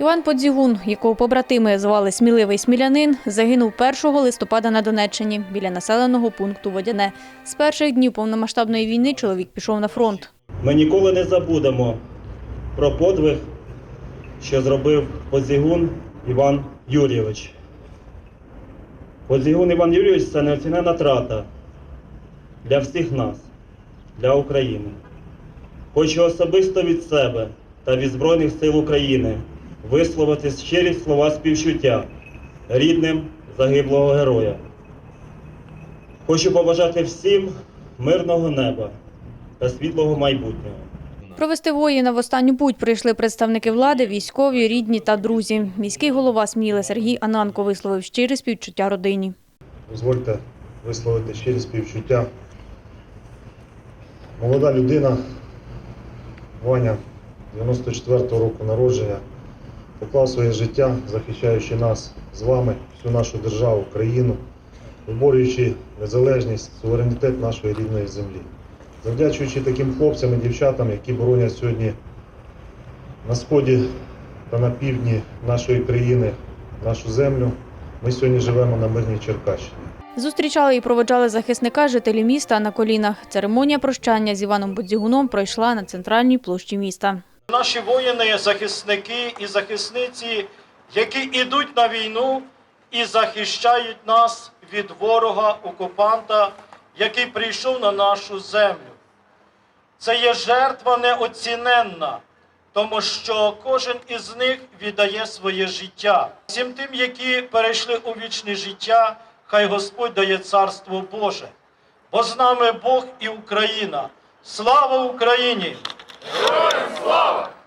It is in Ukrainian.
Іван Подзігун, якого побратими звали сміливий смілянин, загинув 1 листопада на Донеччині біля населеного пункту Водяне. З перших днів повномасштабної війни чоловік пішов на фронт. Ми ніколи не забудемо про подвиг, що зробив Позігун Іван Юрійович. Позігун Іван Юрійович це неоцінена трата для всіх нас, для України. Хочу особисто від себе та від Збройних сил України висловити щирі слова співчуття рідним загиблого героя. Хочу побажати всім мирного неба та світлого майбутнього. Провести воїна в останню путь прийшли представники влади, військові, рідні та друзі. Міський голова Сміли Сергій Ананко висловив щире співчуття родині. Дозвольте висловити щирі співчуття. Молода людина, Ваня, 94-го року народження, поклав своє життя, захищаючи нас з вами, всю нашу державу, країну, виборюючи незалежність, суверенітет нашої рідної землі. Завдячуючи таким хлопцям і дівчатам, які боронять сьогодні на сході та на півдні нашої країни, нашу землю, ми сьогодні живемо на мирній Черкащині. Зустрічали і проводжали захисника жителі міста на колінах. Церемонія прощання з Іваном Подзігуном пройшла на центральній площі міста. Наші воїни, захисники і захисниці, які йдуть на війну і захищають нас від ворога окупанта, який прийшов на нашу землю. Це є жертва неоціненна, тому що кожен із них віддає своє життя. Всім тим, які перейшли у вічне життя, хай Господь дає царство Боже. Бо з нами Бог і Україна. Слава Україні! Слава!